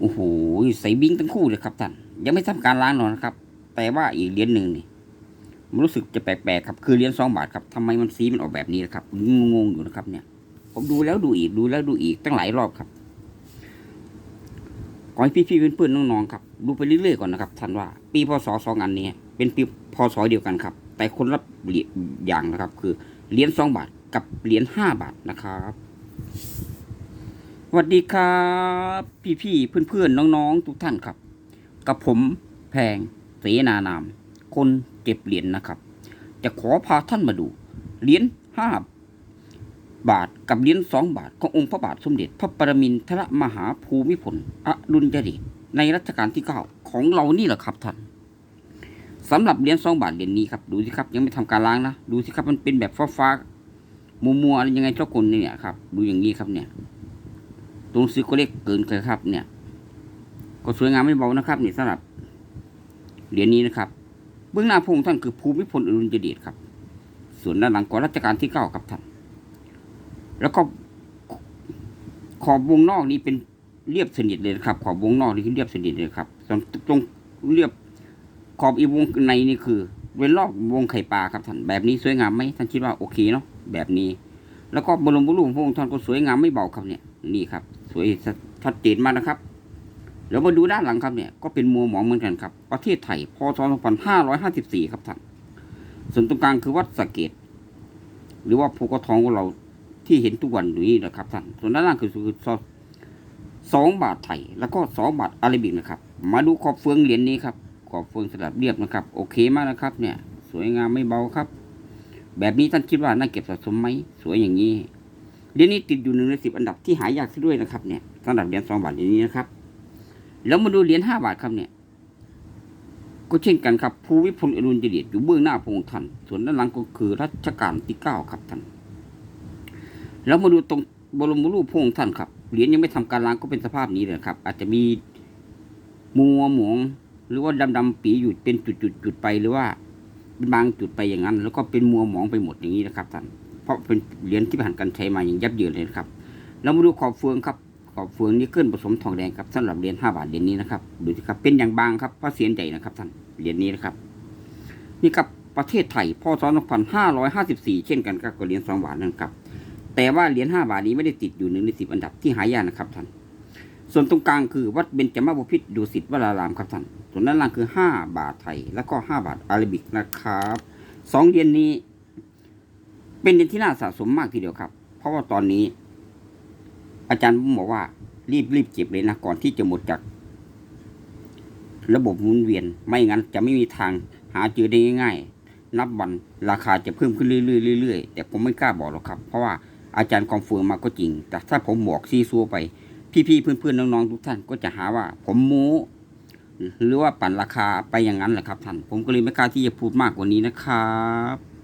โอ้โหใส่บิงทั้งคู่เลยครับท่าน ยังไม่ทำการล้างหรอกนะครับ แต่ว่าอีกเหรียญหนึ่งนี่มันรู้สึกจะแปลกๆครับ คือเหรียญสองบาทครับทำไมมันสีมันออกแบบนี้นะครับงงๆอยู่นะครับเนี่ย ผมดูแล้วดูอีกดูแล้วดูอีกตั้งหลายรอบครับขอให้พี่ๆเพื่อนๆน้องๆครับดูไปเรื่อยๆก่อนนะครับท่านว่า ปีพศสองอันนี้เป็นปีพศเดียวกันครับ แต่คนละเหรียญอย่างนะครับ คือเหรียญสองบาทกับเหรียญห้าบาทนะครับ สวัสดีครับพี่ๆเพื่อนๆน้องๆทุกท่านครับ กับผมแพงเสนานาม คนเก็บเหรียญนะครับ จะขอพาท่านมาดูเหรียญห้าบาทกับเหรียญสองบาทขององค์พระบาทสมเด็จ พระปรมินทรมหาภูมิพลอดุลยเดชในรัชกาลที่เก้าของเรานี่แหละครับท่านสำหรับเหรียญสองบาทเหรียญนี้ครับดูสิครับยังไม่ทำการล้างนะดูสิครับมันเป็นแบบฟ้าๆมัวมัวอะไรยังไงเจ้าคนเนี่ยครับ ดูอย่างนี้ครับเนี่ย ตรงซื้อก็เล็กเกินเลยครับ เนี่ย ก็สวยงามไม่เบานะครับนี่สำหรับเหรียญนี้นะครับ เบื้องหน้าพระองค์ท่านคือภูมิพลอดุลยเดชครับ ส่วนด้านหลังก็รัชกาลที่เก้าครับท่าน แล้วก็ขอบวงนอกนี้เป็นเรียบสนิทเลยครับ ขอบวงนอกนี่คือเรียบสนิทเลยครับตรงตรงเรียบขอบอีวงในนี่คือเป็นรอบวงไข่ปลาครับท่านแบบนี้สวยงามไหมท่านคิดว่าโอเคเนาะแบบนี้ แล้วก็บรมบุรุษพระองค์ท่านก็สวยงามไม่เบาครับเนี่ยนี่ครับ วยชัดเจนมากนะครับแล้วมาดูด้านหลังครับเนี่ยก็เป็นมัวหมองเหมือนกันครับ ประเทศไทยพศ2554 ครับท่านส่วนตรงกลางคือวัดสะเกตหรือว่าภูกระทองของเราที่เห็นทุกวันอยู่นี้นะครับท่านส่วนด้านล่างคือคือสองบาทไทย แล้วก็สองบาทอาราบิกนะครับ มาดูขอบเฟืองเหรียญนี้ครับขอบเฟืองสลับเรียบนะครับ โอเคมากนะครับ เนี่ย สวยงามไม่เบาครับ แบบนี้ท่านคิดว่าน่าเก็บสะสมไหมสวยอย่างนี้ เหรียญนี้ติดอยู่หนึ่งในสิบอันดับที่หายากซะด้วยนะครับเนี่ยสำหรับเหรียญสองบาทเหรียญนี้นะครับ แล้วมาดูเหรียญห้าบาทครับเนี่ย ก็เช่นกันครับภูวิพลอรุณเดชอยู่เบื้องหน้าพระองค์ท่าน ส่วนด้านหลังก็คือรัชกาลที่เก้าครับท่าน แล้วมาดูตรงบรมรูปพระองค์ท่านครับ เหรียญยังไม่ทำการล้างก็เป็นสภาพนี้เลยครับ อาจจะมีมัวหมองหรือว่าดำดำๆปีอยู่เป็นจุดจุดจุดไปหรือว่าเป็นบางจุดไปอย่างนั้น แล้วก็เป็นมัวหมองไปหมดอย่างนี้นะครับท่าน เพราะเป็นเหรียญที่ผ่านการใช้มาอย่างยับเยินเลยนะครับแล้วมาดูขอบเฟืองครับขอบเฟืองนี่เกิลผสมทองแดงครับสำหรับเหรียญห้าบาทเหรียญนี้นะครับดูสิครับเป็นอย่างบางครับพระเศียรใหญ่นะครับท่านเหรียญนี้นะครับ นี่ครับประเทศไทยพศ2554 เช่นกันครับกับเหรียญสองบาทนั่นครับแต่ว่าเหรียญห้าบาทนี้ไม่ได้ติดอยู่หนึ่งในสิบอันดับที่หายากนะครับท่านส่วนตรงกลางคือวัดเบญจมาบพิตรดุสิตวรารามครับท่านส่วนด้านล่างคือห้าบาทไทย แล้วก็ห้าบาทอาราบิกนะครับสองเหรียญนี้ เป็นเหรียญที่น่าสะสมมากทีเดียวครับ เพราะว่าตอนนี้ อาจารย์ผมบอกว่า รีบรีบเก็บเลยนะก่อนที่จะหมดจาก ระบบหมุนเวียน ไม่งั้นจะไม่มีทางหาเจอได้ง่ายๆ นับวันราคาจะเพิ่มขึ้นเรื่อยๆๆแต่ผมไม่กล้าบอกหรอกครับ เพราะว่าอาจารย์กองเฟืองมาก็จริง แต่ถ้าผมบอกซีซัวไป พี่ๆเพื่อนๆน้องๆทุกท่านก็จะหาว่า ผมโม้หรือว่าปั่นราคาไปอย่างนั้นแหละครับท่าน ผมก็เลยไม่กล้าที่จะพูดมากกว่านี้นะครับ